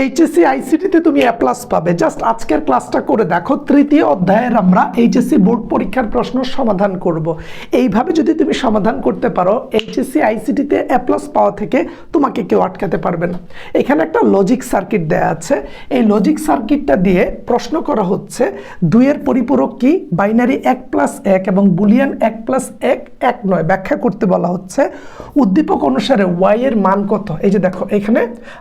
HSC আইসিটিতে তুমি এ plus পাবে। Just আজকের ক্লাসটা করে দেখো, তৃতীয় অধ্যায়ের আমরা এইচএসসি বোর্ড পরীক্ষার প্রশ্ন সমাধান করব। এইভাবে যদি তুমি সমাধান করতে পারো এইচএসসি আইসিটিতে এ প্লাস পাওয়া থেকে তোমাকে কেউ আটকাতে পারবে না। এখানে একটা লজিক সার্কিট দেয়া আছে। এই লজিক সার্কিটটা দিয়ে প্রশ্ন করা হচ্ছে, দুইয়ের পরিপূরক কি? বাইনারি এক প্লাস এক এবং বুলিয়ান এক প্লাস এক এক নয়। ব্যাখ্যা করতে বলা হচ্ছে, উদ্দীপক অনুসারে ওয়াই এর মান কত? এই যে দেখো, এখানে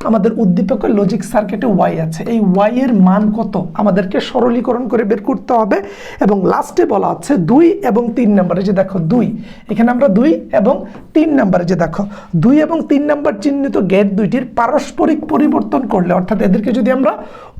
আমাদের উদ্দীপকের লজিক সার্কিটে ওয়াই আছে। এই ওয়াই এর মান কত? আমাদেরকে সরলীকরণ করে বের করতে হবে এবং লাস্টে বলা হচ্ছে দুই এবং তিন নম্বরে যে দেখো, দুই। এখানে আমরা দুই এবং তিন নম্বরে যে দেখো, দুই এবং তিন নম্বর চিহ্নিত গেট দুইটির পারস্পরিক পরিবর্তন করলে, অর্থাৎ এদেরকে যদি আমরা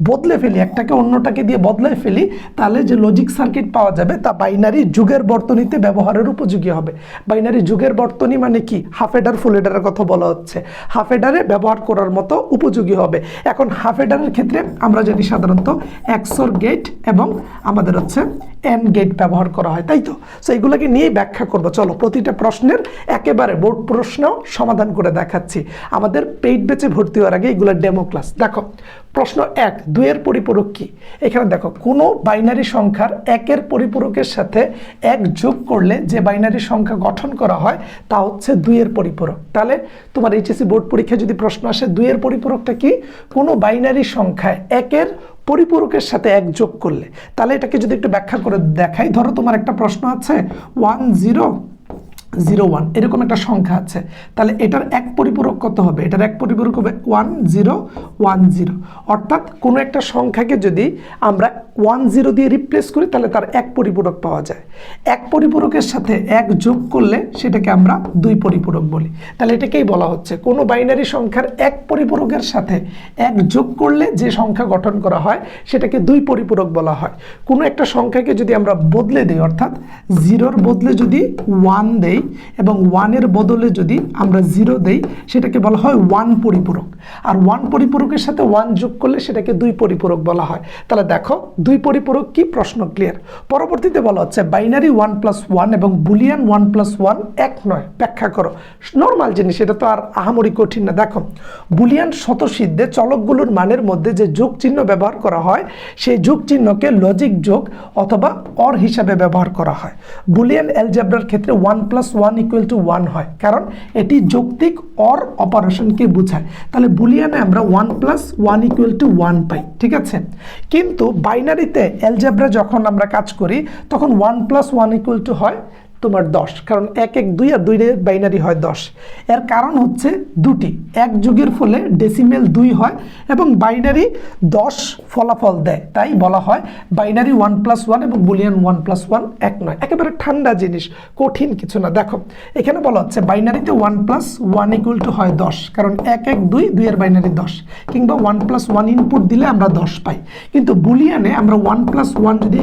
বদলে ফেলি, একটাকে অন্যটাকে দিয়ে বদলে ফেলি, তাহলে যে লজিক সার্কিট পাওয়া যাবে তা বাইনারি যুগের বর্তনীতে ব্যবহারের উপযোগী হবে। বাইনারি যুগের বর্তনী মানে কি? হাফ এডার ফুল এডারের কথা বলা হচ্ছে। হাফ এডারে ব্যবহার করার মতো উপযোগী হবে। এখন হাফ এডারের ক্ষেত্রে আমরা জানি সাধারণত একশোর গেট এবং আমাদের হচ্ছে এন গেট ব্যবহার করা হয়, তাই তো? সো এইগুলোকে নিয়ে ব্যাখ্যা করব। চলো, প্রতিটা প্রশ্নের একেবারে বোর্ড প্রশ্ন সমাধান করে দেখাচ্ছি। আমাদের পেইড বেচে ভর্তি হওয়ার আগে এগুলো ডেমো ক্লাস। দেখো, প্রশ্ন এক, দুইয়ের পরিপূরক কি? এখানে দেখো, কোনো বাইনারি সংখ্যার একের পরিপূরকের সাথে এক যোগ করলে যে বাইনারি সংখ্যা গঠন করা হয়, তা হচ্ছে দুইয়ের পরিপূরক। তাহলে তোমার এইচএসসি বোর্ড পরীক্ষায় যদি প্রশ্ন আসে, দুইয়ের পরিপূরকটা কি? কোনো বাইনারি সংখ্যায় একের পরিপূরকের সাথে এক যোগ করলে। তাহলে এটাকে যদি একটু ব্যাখ্যা করে দেখাই। ধরো তোমার একটা প্রশ্ন আছে ওয়ান জিরো জিরো ওয়ান। এরকম একটা সংখ্যা আছে। তাহলে এটার এক পরিপূরক কত হবে? এটার এক পরিপূরক হবে ওয়ান জিরো ওয়ান জিরো। অর্থাৎ কোনো একটা সংখ্যাকে যদি আমরা ওয়ান জিরো দিয়ে রিপ্লেস করি, তাহলে তার এক পরিপূরক পাওয়া যায়। এক পরিপূরকের সাথে এক যোগ করলে সেটাকে আমরা দুই পরিপূরক বলি। তাহলে এটাকেই বলা হচ্ছে। কোনো বাইনারি সংখ্যার এক পরিপূরকের সাথে এক যোগ করলে যে সংখ্যা গঠন করা হয়, সেটাকে দুই পরিপূরক বলা হয়। কোনো একটা সংখ্যাকে যদি আমরা বদলে দিই, অর্থাৎ জিরোর বদলে যদি ওয়ান দেই এবং ওয়ানের বদলে যদি আমরা জিরো দেই, সেটাকে বলা হয় ওয়ান পরিপূরক। আর ওয়ান পরিপূরকের সাথে ওয়ান যোগ করলে সেটাকে দুই পরিপূরক বলা হয়। তাহলে দেখো, দুই পরিপূরক কি প্রশ্ন ক্লিয়ার পরবর্তীতে বলা হচ্ছে বাইনারি ওয়ান প্লাস ওয়ান এবং বুলিয়ান ওয়ান প্লাস ওয়ান এক নয়। ব্যাখ্যা করো। নর্মাল জিনিস, এটা তো আর আহামরি কঠিন না। দেখো বুলিয়ান শতসিদ্ধে চলকগুলোর মানের মধ্যে যে যোগ চিহ্ন ব্যবহার করা হয়, সেই যোগ চিহ্নকে লজিক যোগ অথবা অর হিসাবে ব্যবহার করা হয়। বুলিয়ান অ্যালজাবরার ক্ষেত্রে one plus one equal to one হয়। কারণ এটি যৌক্তিক অর অপারেশনকে বোঝায়। তাহলে বুলিয়ানে আমরা one plus one equal to one পাই, ঠিক আছে? কিন্তু বাইনারিতে অ্যালজাবরা যখন আমরা কাজ করি, তখন one plus one equal to হয় তোমার দশ, কারণ এক এক দুই আর দুই বাইনারি হয় দশ। এর কারণ হচ্ছে দুটি, এক যুগের ফলে ডেসিমেল দুই হয় এবং বাইনারি দশ ফলাফল দেয়। তাই বলা হয় বাইনারি ওয়ান প্লাস ওয়ান এবং বুলিয়ান ওয়ান প্লাস ওয়ান এক নয়। একেবারে ঠান্ডা জিনিস, কঠিন কিছু না। দেখো, এখানে বলা হচ্ছে বাইনারিতে one plus one equal to হয় দশ, কারণ এক এক দুই দুইয়ের বাইনারি দশ, কিংবা ওয়ান প্লাস ওয়ান ইনপুট দিলে আমরা দশ পাই। কিন্তু বুলিয়ানে আমরা ওয়ান প্লাস ওয়ান যদি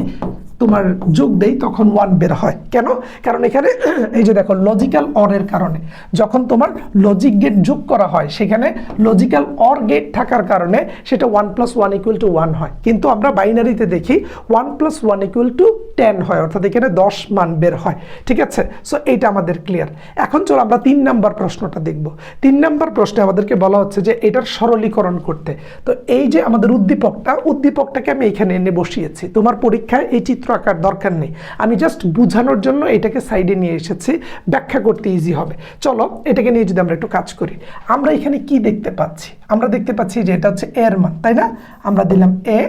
তোমার যোগ দেই, তখন ওয়ান বের হয়। কেন? কারণ এখানে এই যে দেখো লজিক্যাল অরের কারণে। যখন তোমার লজিক গেট যোগ করা হয়, সেখানে লজিক্যাল অর গেট থাকার কারণে সেটা one plus one equal to one হয়। কিন্তু আমরা বাইনারিতে দেখি one plus one equal to ten হয়, অর্থাৎ এখানে দশ মান বের হয়। ঠিক আছে? সো এইটা আমাদের ক্লিয়ার এখন চলো আমরা তিন নাম্বার প্রশ্নটা দেখব। তিন নাম্বার প্রশ্নে আমাদেরকে বলা হচ্ছে যে, এটার সরলীকরণ করতে। তো এই যে আমাদের উদ্দীপকটা, উদ্দীপকটাকে আমি এখানে এনে বসিয়েছি। তোমার পরীক্ষায় এই চিত্র আঁকার দরকার নেই। আমি জাস্ট বুঝানোর জন্য এটাকে সাইডে নিয়ে এসেছি। ব্যাখ্যা করতে ইজি হবে। চলো, এটাকে নিয়ে যদি আমরা একটু কাজ করি। আমরা এখানে কি দেখতে পাচ্ছি? আমরা দেখতে পাচ্ছি যে এটা হচ্ছে এর মান তাই না? আমরা দিলাম এ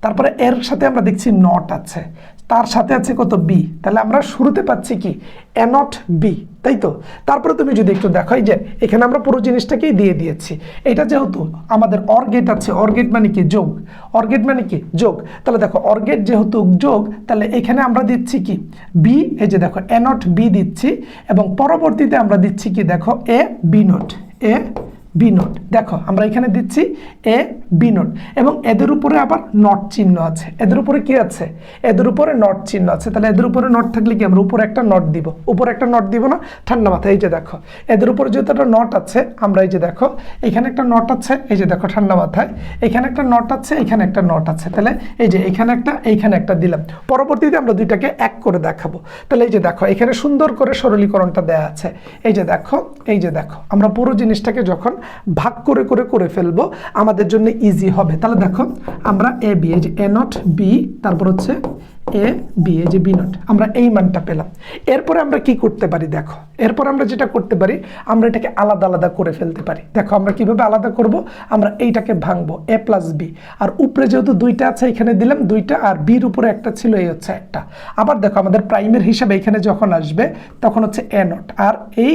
তারপরে এর সাথে আমরা দেখছি নট আছে। তার সাথে আছে কত বি তাহলে আমরা শুরুতে পাচ্ছি কি? এ নট বি তাই তো? তারপরে তুমি যদি একটু দেখো যে এখানে আমরা পুরো জিনিসটাকেই দিয়ে দিয়েছি। এটা যেহেতু আমাদের অর্গেট আছে অর্গেট মানে কি? যোগ। অর্গেট মানে কি? যোগ। তাহলে দেখো অর্গেট যেহেতু যোগ, তাহলে এখানে আমরা দিচ্ছি কি? বি এই যে দেখো এ নট বি দিচ্ছি, এবং পরবর্তীতে আমরা দিচ্ছি কি? দেখো A B not A B not দেখো, আমরা এখানে দিচ্ছি এ বি নোট এবং এদের উপরে আবার নট চিহ্ন আছে। এদের উপরে কি আছে? এদের উপরে নট চিহ্ন আছে। তাহলে এদের উপরে নট থাকলে কি আমরা উপরে একটা নট দিব? উপরে একটা নট দিব না? ঠান্ডা মাথায়, এই যে দেখো। এদের উপরে যেহেতু একটা নট আছে, আমরা এই যে দেখো, এখানে একটা নট আছে, এই যে দেখো, ঠান্ডা মাথায়। এখানে একটা নট আছে, এখানে একটা নট আছে। তাহলে এই যে এখানে একটা, এইখানে একটা দিলাম। পরবর্তীতে আমরা দুইটাকে এক করে দেখাবো। তাহলে এই যে দেখো, এখানে সুন্দর করে সরলীকরণটা দেয়া আছে। এই যে দেখো, এই যে দেখো, আমরা পুরো জিনিসটাকে যখন ভাগ করে করে করে ফেলব, আমাদের জন্য ইজি হবে। তাহলে দেখো, আমরা এ বি এই যে এ নট বি তারপর হচ্ছে এ বি এ যে বি নট আমরা এই মানটা পেলাম। এরপরে আমরা কি করতে পারি দেখো, এরপর আমরা যেটা করতে পারি, আমরা এটাকে আলাদা আলাদা করে ফেলতে পারি। দেখো, আমরা কীভাবে আলাদা করব? আমরা এইটাকে ভাঙবো এ প্লাস বি আর উপরে যেহেতু দুইটা আছে, এখানে দিলাম দুইটা, আর বির উপরে একটা ছিল, এই হচ্ছে একটা। আবার দেখো, আমাদের প্রাইমের হিসাবে এখানে যখন আসবে, তখন হচ্ছে এ নট আর এই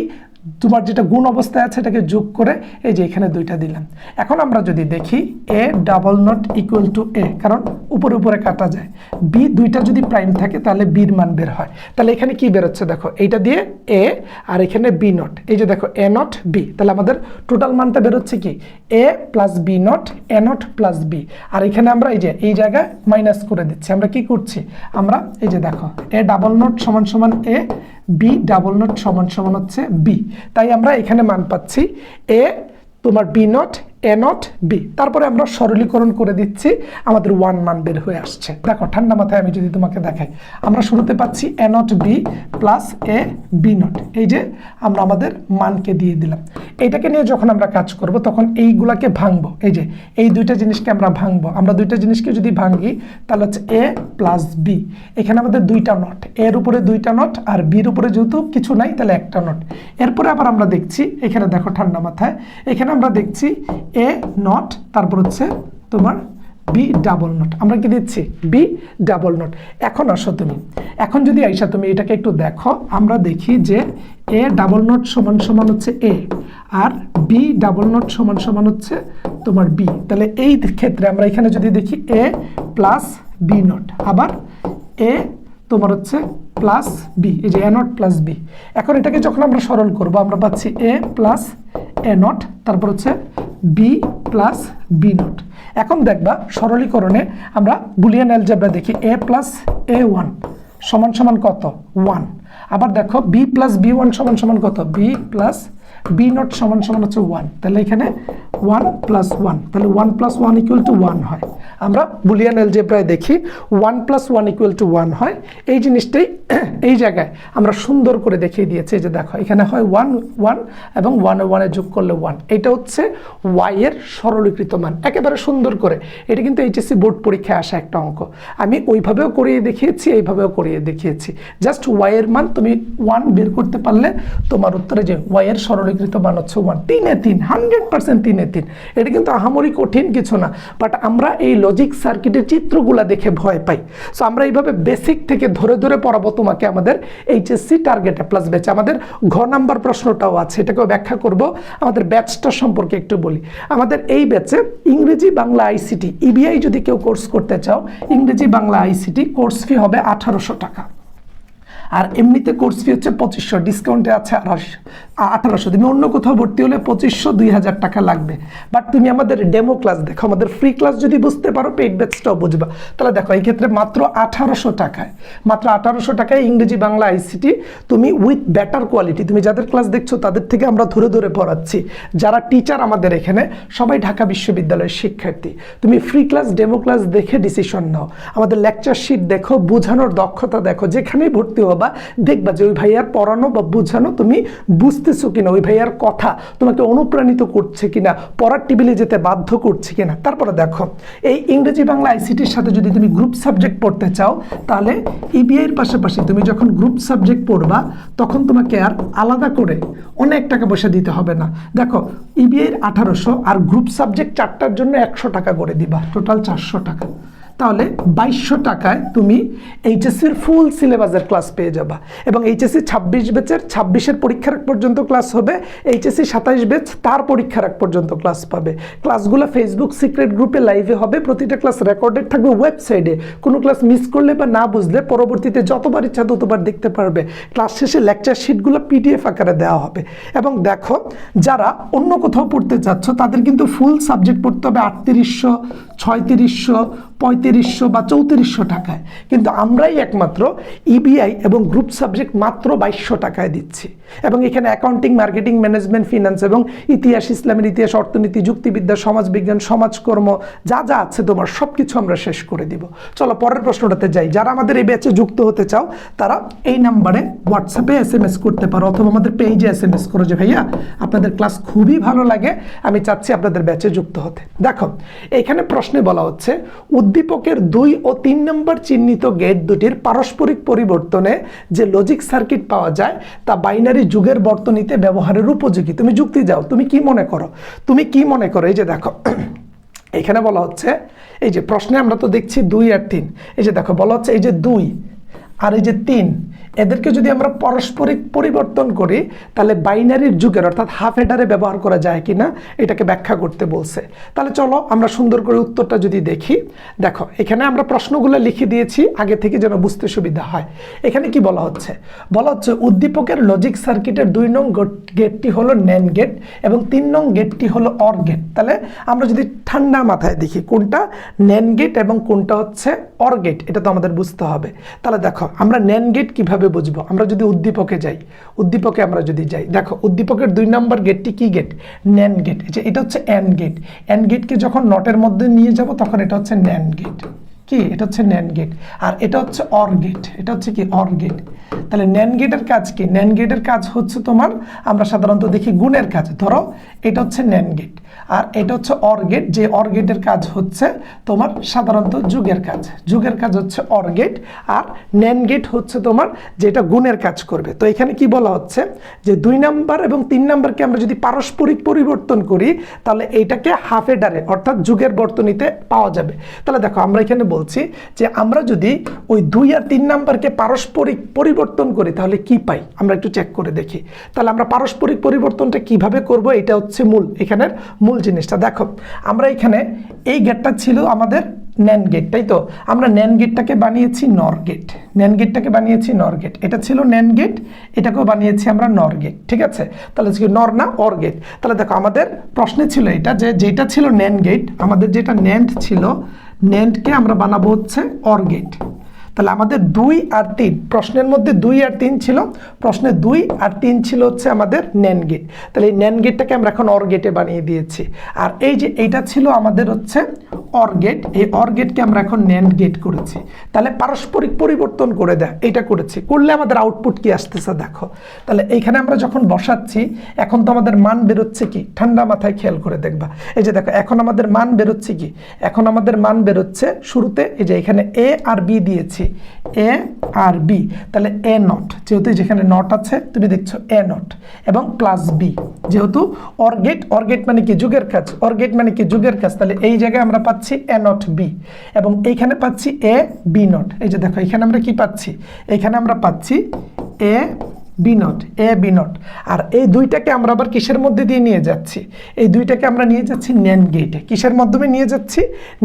তোমার যেটা গুণ অবস্থায় আছে, এটাকে যোগ করে এই যে এখানে দুইটা দিলাম। এখন আমরা যদি দেখি A double not equal to A কারণ উপরে উপরে কাটা যায়। বি দুইটা যদি প্রাইম থাকে, তাহলে বির মান বের হয়। তাহলে এখানে কি বেরোচ্ছে দেখো, এইটা দিয়ে এ আর এখানে বি নট এই যে দেখো এ নট বি তাহলে আমাদের টোটাল মানটা বেরোচ্ছে কি? A plus B not A not plus B আর এখানে আমরা এই যে, এই জায়গায় মাইনাস করে দিচ্ছি। আমরা কি করছি? আমরা এই যে দেখো এ ডাবল নট সমান সমান এ বি ডাবল নট সমান সমান হচ্ছে বি তাই আমরা এখানে মান পাচ্ছি এ তোমার B not A not B তারপরে আমরা সরলীকরণ করে দিচ্ছি, আমাদের ওয়ান মান বের হয়ে আসছে। দেখো, ঠান্ডা মাথায় আমি যদি তোমাকে দেখাই, আমরা শুরুতে পাচ্ছি A not B plus A B not এই যে আমরা আমাদের মানকে দিয়ে দিলাম। এইটাকে নিয়ে যখন আমরা কাজ করব, তখন এইগুলাকে ভাঙবো। এই যে, এই দুইটা জিনিসকে আমরা ভাঙবো। আমরা দুইটা জিনিসকে যদি ভাঙি, তাহলে হচ্ছে এ প্লাস বি এখানে আমাদের দুইটা নট এর উপরে দুইটা নট আর বির উপরে যেহেতু কিছু নাই, তাহলে একটা নট এরপরে আবার আমরা দেখছি, এখানে দেখো ঠান্ডা মাথায়, এখানে আমরা দেখছি এ নট তারপর হচ্ছে তোমার বি ডাবল নট আমরা কি দিচ্ছি? বি ডাবল নট এখন আসো তুমি। এখন যদি আইসা তুমি এটাকে একটু দেখো, আমরা দেখি যে এ ডাবল নট সমান সমান হচ্ছে এ আর বি ডাবল নট সমান সমান হচ্ছে তোমার বি তাহলে এই ক্ষেত্রে আমরা এখানে যদি দেখি এ প্লাস বি নট আবার এ তোমার হচ্ছে প্লাস বি এই যে এ নট প্লাস বি এখন এটাকে যখন আমরা সরল করব, আমরা পাচ্ছি এ প্লাস এ নট তারপর হচ্ছে বি প্লাস বি নট এখন দেখবা, সরলীকরণে আমরা বুলিয়ান অ্যালজেব্রা দেখি এ প্লাস এ ওয়ান সমান সমান কত? ওয়ান আবার দেখো বি প্লাস বি ওয়ান সমান সমান কত? বি প্লাস বি নট সমান সমান হচ্ছে ওয়ান তাহলে এখানে ওয়ান প্লাস ওয়ান তাহলে one plus one equal to one হয়। আমরা বুলিয়ান এলজেব্রায় দেখি one plus one equal to one হয়। এই জিনিসটাই এই জায়গায় আমরা সুন্দর করে দেখিয়ে দিয়েছি যে দেখো, এখানে হয় ওয়ান ওয়ান এবং ওয়ানে ওয়ানে যোগ করলে ওয়ান এটা হচ্ছে ওয়াই এর সরলীকৃত মান, একেবারে সুন্দর করে। এটা কিন্তু এইচএসসি বোর্ড পরীক্ষায় আসা একটা অঙ্ক। আমি ওইভাবেও করিয়ে দেখিয়েছি, এইভাবেও করিয়ে দেখিয়েছি। জাস্ট ওয়াই এর মান তুমি ওয়ান বের করতে পারলে তোমার উত্তরে যে ওয়াই এর সরলীকৃত মান হচ্ছে ওয়ান তিনে তিন হান্ড্রেড পার্সেন্ট তিনে তিন এটা কিন্তু আহামরি কঠিন কিছু না। বাট আমরা এই লজিক সার্কিটের চিত্রগুলা দেখে ভয় পাই। সো আমরা এইভাবে বেসিক থেকে ধরে ধরে পড়াবো তোমাকে আমাদের এইচএসসি টার্গেট প্লাস ব্যাচ আমাদের ঘ নাম্বার প্রশ্নটাও আছে, এটাকেও ব্যাখ্যা করব। আমাদের ব্যাচটা সম্পর্কে একটু বলি। আমাদের এই ব্যাচে ইংরেজি বাংলা আইসিটি ইবিআই যদি কেউ কোর্স করতে চাও, ইংরেজি বাংলা আইসিটি কোর্স ফি হবে আঠারোশো টাকা। আর এমনিতে কোর্স ফি হচ্ছে পঁচিশশো ডিসকাউন্টে আছে আঠারোশো আঠারোশো। তুমি অন্য কোথাও ভর্তি হলে পঁচিশশো, দুই হাজার টাকা লাগবে। বাট তুমি আমাদের ডেমো ক্লাস দেখো, আমাদের ফ্রি ক্লাস যদি বুঝতে পারো পেইড ব্যাচটাও বুঝবা। তাহলে দেখো, এই ক্ষেত্রে মাত্র আঠারোশো টাকায়, মাত্র আঠারোশো টাকায় ইংরেজি, বাংলা আইসিটি তুমি উইথ বেটার কোয়ালিটি তুমি যাদের ক্লাস দেখছ, তাদের থেকে আমরা ধরে ধরে পড়াচ্ছি। যারা টিচার আমাদের এখানে, সবাই ঢাকা বিশ্ববিদ্যালয়ের শিক্ষার্থী। তুমি ফ্রি ক্লাস ডেমো ক্লাস দেখে ডিসিশন নাও। আমাদের লেকচার শিট দেখো, বোঝানোর দক্ষতা দেখো, যেখানেই ভর্তি হবা দেখবা যে ওই ভাইয়ার পড়ানো বা বোঝানো তুমি বুঝতেছো কিনা, ওই ভাইয়ার কথা তোমাকে অনুপ্রাণিত করছে কিনা, পড়ার টেবিলে যেতে বাধ্য করছে কিনা। তারপরে দেখো, এই ইংরেজি বাংলা আইসিটির সাথে যদি তুমি গ্রুপ সাবজেক্ট পড়তে চাও, তাহলে ইবিআইয়ের পাশাপাশি তুমি যখন গ্রুপ সাবজেক্ট পড়বা, তখন তোমাকে আর আলাদা করে অনেক টাকা পয়সা দিতে হবে না। দেখো ইবিআইয়ের আঠারোশো আর গ্রুপ সাবজেক্ট চারটার জন্য একশো টাকা করে দিবা টোটাল চারশো টাকা। তাহলে বাইশশো টাকায় তুমি এইচএসসির ফুল সিলেবাসের ক্লাস পেয়ে যাবা। এবং এইচএসসি ছাব্বিশ ব্যাচের ছাব্বিশের পরীক্ষার পর্যন্ত ক্লাস হবে। এইচএসসি সাতাইশ ব্যাচ তার পরীক্ষার আগ পর্যন্ত ক্লাস পাবে। ক্লাসগুলো ফেসবুক সিক্রেট গ্রুপে লাইভে হবে। প্রতিটা ক্লাস রেকর্ডেড থাকবে ওয়েবসাইটে কোনো ক্লাস মিস করলে বা না বুঝলে পরবর্তীতে যতবার ইচ্ছা ততবার দেখতে পারবে। ক্লাস শেষে লেকচার শিটগুলো পিডিএফ আকারে দেওয়া হবে। এবং দেখো, যারা অন্য কোথাও পড়তে চাচ্ছ, তাদের কিন্তু ফুল সাবজেক্ট পড়তে হবে আটত্রিশশো ছয়ত্রিশশো, পঁয়ত্রিশশো বা চৌত্রিশশো টাকায়। কিন্তু আমরাই একমাত্র ইবিআই এবং গ্রুপ সাবজেক্ট মাত্র বাইশশো টাকায় দিচ্ছি। এবং এখানে অ্যাকাউন্টিং মার্কেটিং ম্যানেজমেন্ট ফিনান্স এবং ইতিহাস, ইসলামের ইতিহাস, অর্থনীতি, যুক্তিবিদ্যা, সমাজবিজ্ঞান, সমাজকর্ম যা যা আছে তোমার সব কিছু আমরা শেষ করে দিব। চলো পরের প্রশ্নটাতে যাই। যারা আমাদের এই ব্যাচে যুক্ত হতে চাও, তারা এই নাম্বারে হোয়াটসঅ্যাপে এস এম এস করতে পারো অথবা আমাদের পেজে এস এম এস করো যে, ভাইয়া, আপনাদের ক্লাস খুবই ভালো লাগে। আমি চাচ্ছি আপনাদের ব্যাচে যুক্ত হতে। দেখো, এখানে প্রশ্নে বলা হচ্ছে, উদ্দীপকের দুই ও তিন নম্বর চিহ্নিত গেট দুটির পারস্পরিক পরিবর্তনে যে লজিক সার্কিট পাওয়া যায়, তা বাইনারি যুগের বর্তনীতে ব্যবহারের উপযোগী। তুমি যুক্তি যাও, তুমি কি মনে করো? তুমি কি মনে করো? এই যে দেখো, এখানে বলা হচ্ছে, এই যে প্রশ্নে আমরা তো দেখছি দুই আর তিন। এই যে দেখো, বলা হচ্ছে এই যে দুই আর এই যে তিন। এদেরকে যদি আমরা পারস্পরিক পরিবর্তন করি, তাহলে বাইনারির যুগের, অর্থাৎ হাফ হেডারে ব্যবহার করা যায় কিনা, এটাকে ব্যাখ্যা করতে বলছে। তাহলে চলো আমরা সুন্দর করে উত্তরটা যদি দেখি। দেখো, এখানে আমরা প্রশ্নগুলো লিখে দিয়েছি, আগে থেকে যেন বুঝতে সুবিধা হয়। এখানে কি বলা হচ্ছে? বলা হচ্ছে, উদ্দীপকের লজিক সার্কিটের দুই নং গেটটি হলো ন্যান গেট এবং তিন নং গেটটি হলো অর গেট। তাহলে আমরা যদি ঠান্ডা মাথায় দেখি, কোনটা ন্যান গেট এবং কোনটা হচ্ছে অর গেট, এটা তো আমাদের বুঝতে হবে। তাহলে দেখো, আমরা ন্যান গেট কীভাবে বুঝব? আমরা যদি উদ্দীপকে যাই, উদ্দীপকে আমরা যদি যাই, দেখো, উদ্দীপকের দুই নম্বর গেটটি কি গেট ন্যান গেট এটা হচ্ছে অ্যান গেট অ্যান গেটকে যখন নটের মধ্যে নিয়ে যাব, তখন এটা হচ্ছে ন্যান গেট কি? এটা হচ্ছে ন্যান গেট আর এটা হচ্ছে অর গেট এটা হচ্ছে কি? অর গেট তাহলে ন্যান গেটের কাজ কি? ন্যান গেটের কাজ হচ্ছে তোমার, আমরা সাধারণত দেখি গুণের কাজ। ধরো, এটা হচ্ছে ন্যান গেট আর এটা হচ্ছে অর গেট যে অর গেটের কাজ হচ্ছে তোমার সাধারণত যুগের কাজ। যুগের কাজ হচ্ছে অর গেট আর ন্যান গেট হচ্ছে তোমার যেটা গুণের কাজ করবে। তো এখানে কি বলা হচ্ছে? যে দুই নাম্বার এবং তিন নাম্বারকে আমরা যদি পারস্পরিক পরিবর্তন করি, তাহলে এইটাকে হাফ এডারে অর্থাৎ যুগের বর্তনীতে পাওয়া যাবে। তাহলে দেখো, আমরা এখানে বলছি যে আমরা যদি ওই দুই আর তিন নাম্বারকে পারস্পরিক পরিবর্তন করি, তাহলে কি পাই? আমরা একটু চেক করে দেখি। তাহলে আমরা পারস্পরিক পরিবর্তনটা কীভাবে করব? এটা হচ্ছে মূল, এখানের মূল জিনিসটা। দেখো, আমরা এখানে এই গেটটা ছিল আমাদের ন্যান গেট তাই তো? আমরা ন্যান গেটটাকে বানিয়েছি নর গেট ন্যান গেটটাকে বানিয়েছি নর গেট এটা ছিল ন্যান গেট এটাকেও বানিয়েছি আমরা নর গেট ঠিক আছে? তাহলে নর না অর গেট তাহলে দেখো, আমাদের প্রশ্নে ছিল এটা যে, যেটা ছিল ন্যান গেট আমাদের যেটা ন্যান্ড ছিল ন্যান্ডকে আমরা বানাবো হচ্ছে অর গেট তাহলে আমাদের দুই আর তিন, প্রশ্নের মধ্যে দুই আর তিন ছিল, প্রশ্নে দুই আর তিন ছিল হচ্ছে আমাদের ন্যান গেট তাহলে এই ন্যান গেটটাকে আমরা এখন অর গেটে বানিয়ে দিয়েছি। আর এই যে এইটা ছিল আমাদের হচ্ছে অর গেট এই অর গেটকে আমরা এখন ন্যান্ড গেট করেছি। তাহলে পারস্পরিক পরিবর্তন করে দেয়, এটা করেছি। করলে আমাদের আউটপুট কি আসতেছে দেখো। তাহলে এইখানে আমরা যখন বসাচ্ছি, এখন তো আমাদের মান বেরোচ্ছে কি? ঠান্ডা মাথায় খেয়াল করে দেখবা। এই যে দেখো, এখন আমাদের মান বেরোচ্ছে কি? এখন আমাদের মান বেরোচ্ছে শুরুতে, এই যে এখানে এ আর বি দিয়েছি। এ আর বি তাহলে এ নট যেহেতু যেখানে নট আছে, তুমি দেখছ এ নট এবং প্লাস বি যেহেতু অর্গেট অর্গেট মানে কি? যুগের কাজ। অর্গেট মানে কি? যুগের কাজ। তাহলে এই জায়গায় আমরা পাচ্ছি এ নট বি এবং এইখানে পাচ্ছি এ বি নট এই যে দেখো এখানে আমরা কি পাচ্ছি? এখানে আমরা পাচ্ছি A B not A B not আর এই দুইটাকে আমরা আবার কিসের মধ্যে দিয়ে নিয়ে যাচ্ছি? এই দুইটাকে আমরা নিয়ে যাচ্ছি ন্যান গেটে কিসের মাধ্যমে নিয়ে যাচ্ছি?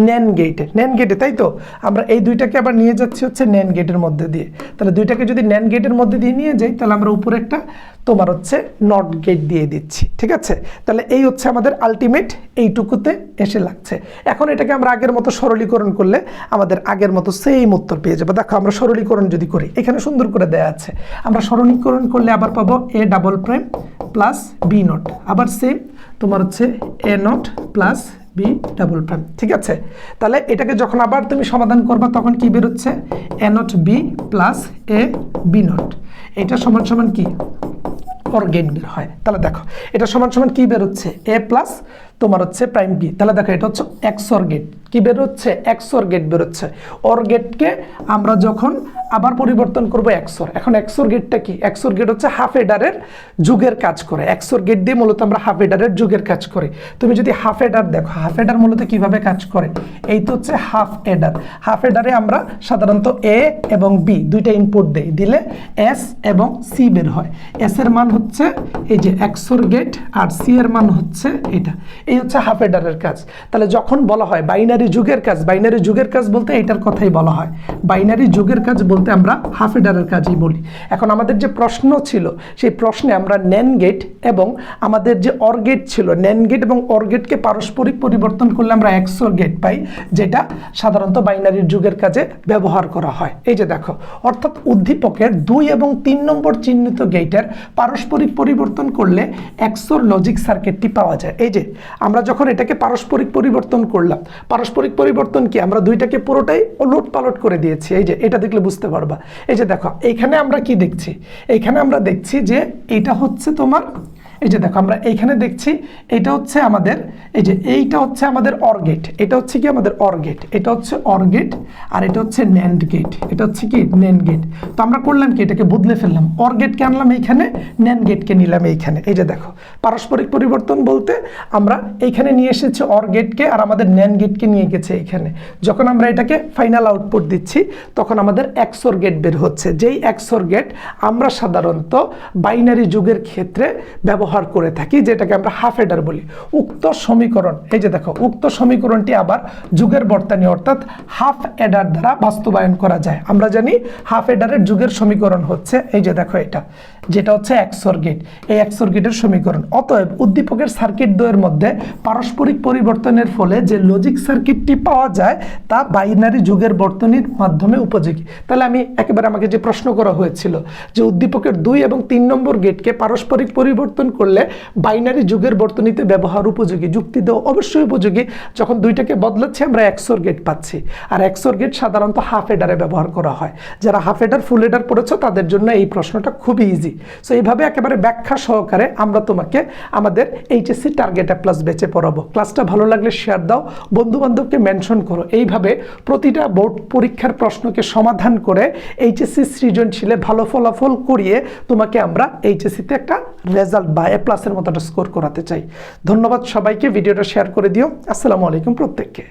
ন্যান গেটে ন্যান গেটে তাই তো? আমরা এই দুইটাকে আবার নিয়ে যাচ্ছি হচ্ছে ন্যান গেটের মধ্যে দিয়ে। তাহলে দুইটাকে যদি ন্যান গেটের মধ্যে দিয়ে নিয়ে যাই, তাহলে আমরা উপরে একটা তোমার হচ্ছে নট গেট দিয়ে দিচ্ছি, ঠিক আছে? তাহলে এই হচ্ছে আমাদের আলটিমেট এইটুকুতে এসে লাগছে। এখন এটাকে আমরা আগের মতো সরলীকরণ করলে আমাদের আগের মতো সেম উত্তর পেয়ে যাব। দেখো, আমরা সরলীকরণ যদি করি, এখানে সুন্দর করে দেয়া আছে। আমরা সরলীকরণ করলে আবার পাবো A double prime plus B not আবার সেম তোমার হচ্ছে A not plus B double prime ঠিক আছে? তাহলে এটাকে যখন আবার তুমি সমাধান করবা, তখন কি বেরোচ্ছে? A not B plus A B not এটা সমান সমান কি? অর গেট বের হয়। তাহলে দেখো এটা সমান সমান কি বেরোচ্ছে এ প্লাস তোমার হচ্ছে প্রাইম বি তাহলে দেখো, এটা হচ্ছে এক্সর গেট কি বেরোচ্ছে এক্সর গেট বেরোচ্ছে অর গেটকে আমরা যখন আবার পরিবর্তন করব এক্সর এখন এক্সর গেটটা কি? এক্সর গেট হচ্ছে হাফ এডারের যুগের কাজ করে। এক্সর গেট দিয়ে মূলত আমরা হাফ এডারের যুগের কাজ করি। তুমি যদি হাফ এডার দেখো হাফ এডার মূলত কীভাবে কাজ করে? এই তো হচ্ছে হাফ এডার হাফ এডারে আমরা সাধারণত এ এবং বি দুইটা ইনপুট দেই। দিলে এস এবং সি বের হয়। এস এর মান হচ্ছে এই যে এক্সর গেট আর সি এর মান হচ্ছে এটা। এই হচ্ছে হাফ এডারের কাজ। তাহলে যখন বলা হয় বাইনারি যুগের কাজ বাইনারি যুগের কাজ বলতে এটার কথাই বলা হয়। বাইনারি যুগের কাজ বলতে আমরা হাফ এডারের কাজই বলি। এখন আমাদের যে প্রশ্ন ছিল, সেই প্রশ্নে আমরা ন্যান গেট এবং আমাদের যে অর গেট ছিল ন্যান গেট এবং অর গেটকে পারস্পরিক পরিবর্তন করলে আমরা এক্সোর গেট পাই, যেটা সাধারণত বাইনারি যুগের কাজে ব্যবহার করা হয়। এই যে দেখো, অর্থাৎ উদ্দীপকের দুই এবং তিন নম্বর চিহ্নিত গেটের পারস্পরিক পরিবর্তন করলে এক্সোর লজিক সার্কিটটি পাওয়া যায়। এই যে আমরা যখন এটাকে পারস্পরিক পরিবর্তন করলাম, পারস্পরিক পরিবর্তন কি? আমরা দুইটাকে পুরোটাই ওলট পালট করে দিয়েছি। এই যে, এটা দেখলে বুঝতে পারবা। এই যে দেখো এখানে আমরা কি দেখছি? এখানে আমরা দেখছি যে এটা হচ্ছে তোমার এই যে দেখো, আমরা এইখানে দেখছি, এটা হচ্ছে আমাদের, এই যে এইটা হচ্ছে আমাদের অর্গেট এটা হচ্ছে কি আমাদের অর্গেট এটা হচ্ছে অর্গেট আর এটা হচ্ছে ন্যান্ড গেট এটা হচ্ছে কি ন্যান্ড গেট তো আমরা করলাম কি, এটাকে বদলে ফেললাম। অর্গেটকে আনলাম এইখানে ন্যান্ড গেটকে নিলাম এইখানে। এই যে দেখো, পারস্পরিক পরিবর্তন বলতে আমরা এইখানে নিয়ে এসেছি অর্গেটকে আর আমাদের ন্যান্ড গেটকে নিয়ে গেছে এইখানে। যখন আমরা এটাকে ফাইনাল আউটপুট দিচ্ছি, তখন আমাদের এক্সোর গেট বের হচ্ছে। যেই এক্সোর গেট আমরা সাধারণত বাইনারি যুগের ক্ষেত্রে ব্যবহার করে থাকি, যেটাকে আমরা হাফ এডার বলি। উক্ত সমীকরণ, এই যে দেখো, উক্ত সমীকরণটি আবার যুগের বর্তানি, অর্থাৎ হাফ এডার দ্বারা বাস্তবায়ন করা যায়। আমরা জানি হাফ এডারের যুগের সমীকরণ হচ্ছে, এই যে দেখো এটা, যেটা হচ্ছে এক্সোর গেট এই এক্সোর গেটের সমীকরণ। অতএব উদ্দীপকের সার্কিট দ্বয়ের মধ্যে পারস্পরিক পরিবর্তনের ফলে যে লজিক সার্কিটটি পাওয়া যায়, তা বাইনারি যুগের বর্তনীর মাধ্যমে উপযোগী। তাহলে আমি একেবারে আমাকে যে প্রশ্ন করা হয়েছিল, যে উদ্দীপকের দুই এবং তিন নম্বর গেটকে পারস্পরিক পরিবর্তন করলে বাইনারি যুগের বর্তনীতে ব্যবহার উপযোগী, যুক্তি দেওয়া অবশ্যই উপযোগী। যখন দুইটাকে বদলাচ্ছি, আমরা এক্সোর গেট পাচ্ছি। আর এক্সোর গেট সাধারণত হাফ এডারে ব্যবহার করা হয়। যারা হাফ এডার, ফুল এডার পড়েছো, তাদের জন্য এই প্রশ্নটা খুবই ইজি সো এইভাবে একেবারে ব্যাখ্যা সহকারে আমরা তোমাকে আমাদের এইচএসসি টার্গেট প্লাস বেঁচে পড়াবো। ক্লাসটা ভালো লাগলে শেয়ার দাও বন্ধু বান্ধবকে মেনশন করো। এইভাবে প্রতিটা বোর্ড পরীক্ষার প্রশ্নকে সমাধান করে এইচএসসি সৃজনশীলে ভালো ফলাফল করিয়ে তোমাকে আমরা এইচএসসিতে একটা রেজাল্ট বা এ প্লাসের মতো একটা স্কোর করাতে চাই। ধন্যবাদ সবাইকে, ভিডিওটা শেয়ার করে দিও। আসসালামু আলাইকুম প্রত্যেককে।